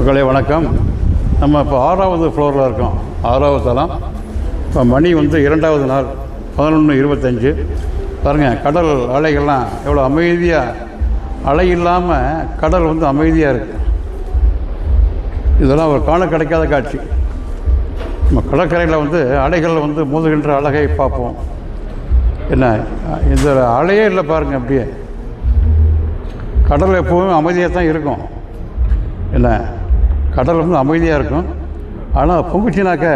மக்களே வணக்கம். நம்ம இப்போ ஆறாவது ஃப்ளோரில் இருக்கோம். ஆறாவது தளம். இப்போ மணி வந்து இரண்டாவது நாள் பதினொன்று இருபத்தஞ்சு. பாருங்கள் கடல் அலைகள்லாம் எவ்வளோ அமைதியாக அலை இல்லாமல் கடல் வந்து அமைதியாக இருக்குது இதெல்லாம் ஒரு காண கிடைக்காத காட்சி. நம்ம கடற்கரையில் வந்து அலைகள் வந்து மோதுகின்ற அழகை பார்ப்போம். என்ன இந்த அலையே இல்லை பாருங்கள் அப்படியே. கடல் எப்போவும் அமைதியாக தான் இருக்கும். என்ன கடல் வந்து அமைதியாக இருக்கும். ஆனால் பொங்குச்சினாக்க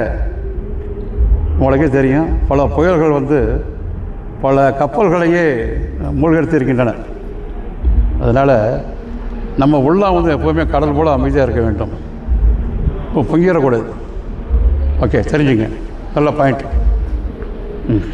உங்களுக்கே தெரியும் பல புயல்கள் வந்து பல கப்பல்களையே மூழ்கெடுத்து இருக்கின்றன அதனால் நம்ம உள்ளம் வந்து எப்போவுமே கடல் போல் அமைதியாக இருக்க வேண்டும். இப்போ பொங்கிடக்கூடாது. ஓகே தெரிஞ்சுங்க. நல்ல பாயிண்ட். ம்.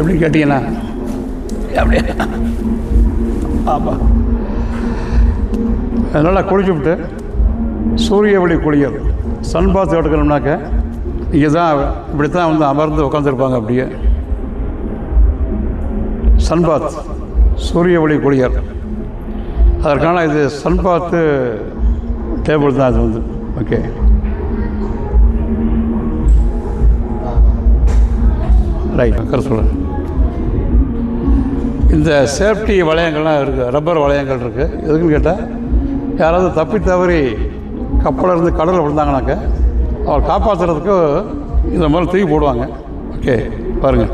எப்படி கேட்டிங்கன்னா எப்படி? ஆமாம் அதனால் குளிச்சுவிட்டு சூரிய ஒளி குளியல் சன் பாத் எடுக்கணும்னாக்க இங்கே தான் இப்படி தான் வந்து அமர்ந்து உட்காந்துருப்பாங்க அப்படியே. சன் பாத் சூரிய ஒளி குளியல். அதற்கான இது சன் பாத்து டேபிள் தான் அது வந்து. ஓகே ரைட் கரெக்ட் சொல்கிறேன் இந்த சேஃப்டி வளையங்கள்லாம் இருக்குது ரப்பர் வளையங்கள் இருக்குது எதுக்குன்னு கேட்டால் யாராவது தப்பி தவறி கப்பலில் இருந்து கடலில் விழுந்தாங்கனாக்க அவள் காப்பாற்றுறதுக்கு இந்த மாதிரி தூக்கி போடுவாங்க. ஓகே பாருங்கள்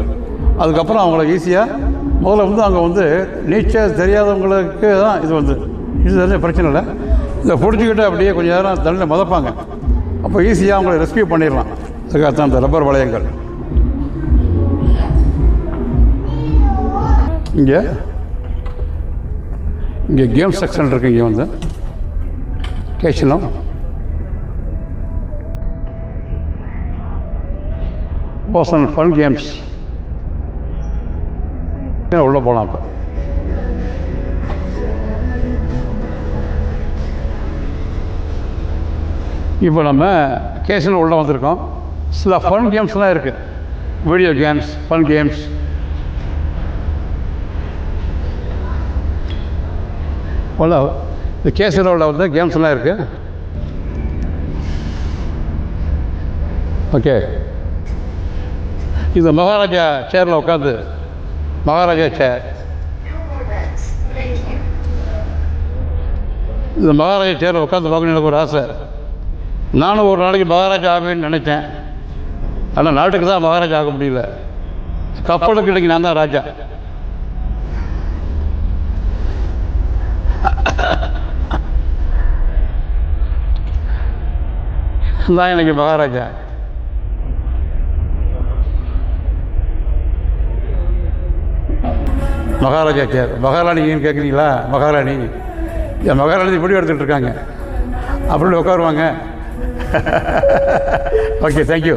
அதுக்கப்புறம் அவங்கள ஈஸியாக முதல்ல வந்து அங்கே வந்து நீச்சல் தெரியாதவங்களுக்கு தான் இது வந்து. இது தெரிஞ்ச பிரச்சனை இல்லை. இதை பிடிச்சிக்கிட்டு அப்படியே கொஞ்சம் நேரம் தண்ணியில் மிதப்பாங்க. அப்போ ஈஸியாக அவங்கள ரெஸ்கியூ பண்ணிடலாம். அதுக்காக தான் இந்த ரப்பர் வளையங்கள். இங்கே? இங்கே கேம் செக்ஷன் இருக்குது இங்கே வந்து. கேஷனும் பர்சனல் ஃபன் கேம்ஸ் உள்ளே போகலாம் இப்போ? இப்போ நம்ம கேஷனில் உள்ளே வந்திருக்கோம். சில ஃபன் கேம்ஸ்லாம் இருக்குது video games fun games hello இந்த கேஸில் உள்ள வந்து கேம்ஸ்லாம் இருக்குது ஓகே. இது மகாராஜா சேரில் உட்காந்து மகாராஜா சேர் இந்த மகாராஜா சேரில் உட்காந்து பார்க்கணும் எனக்கு ஒரு ஆசை. நானும் ஒரு நாளைக்கு மகாராஜா ஆவேன்னு நினச்சேன். ஆனால் நாட்டுக்கு தான் மகாராஜா ஆக முடியல. கப்பலுக்கு இன்றைக்கி நான் தான் ராஜா. தான் எனக்கு மகாராஜா மகாராஜா சேர் மகாராணின்னு கேட்குறீங்களா மகாராணி மகாராணி இப்படி எடுத்துகிட்டு இருக்காங்க. அப்படி உட்காருவாங்க. Okay thank you.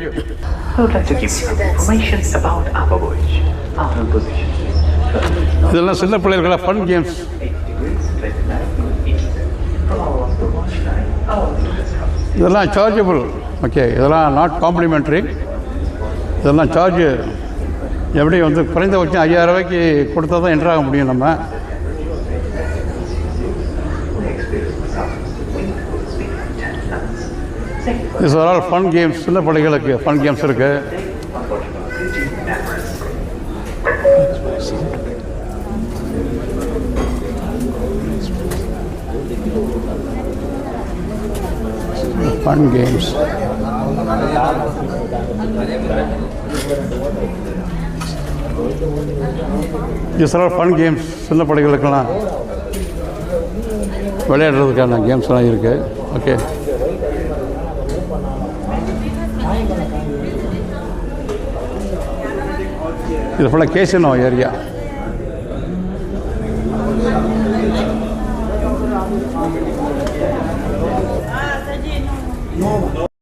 இதெல்லாம் சின்ன பிள்ளைகளா ஃபன் கேம்ஸ் இதெல்லாம் சார்ஜபிள் ஓகே இதெல்லாம் நாட் காம்ப்ளிமெண்ட்ரி இதெல்லாம் சார்ஜு எப்படி வந்து குறைந்தபட்சம் ஐயாயிரம் ரூபாய்க்கு கொடுத்தா தான் என்ட்ராக முடியும் நம்ம. இது ஆல் ஃபன் கேம்ஸ் சின்ன பிள்ளைகளுக்கு ஃபன் கேம்ஸ் இருக்குது ஃபன் கேம்ஸ் இது ஆல் ஃபன் கேம்ஸ் சின்ன படைகளுக்கெல்லாம் விளையாடுறதுக்கான கேம்ஸ்லாம் இருக்குது ஓகே இது ஃபுல்லாக கேசினோ ஏரியா No.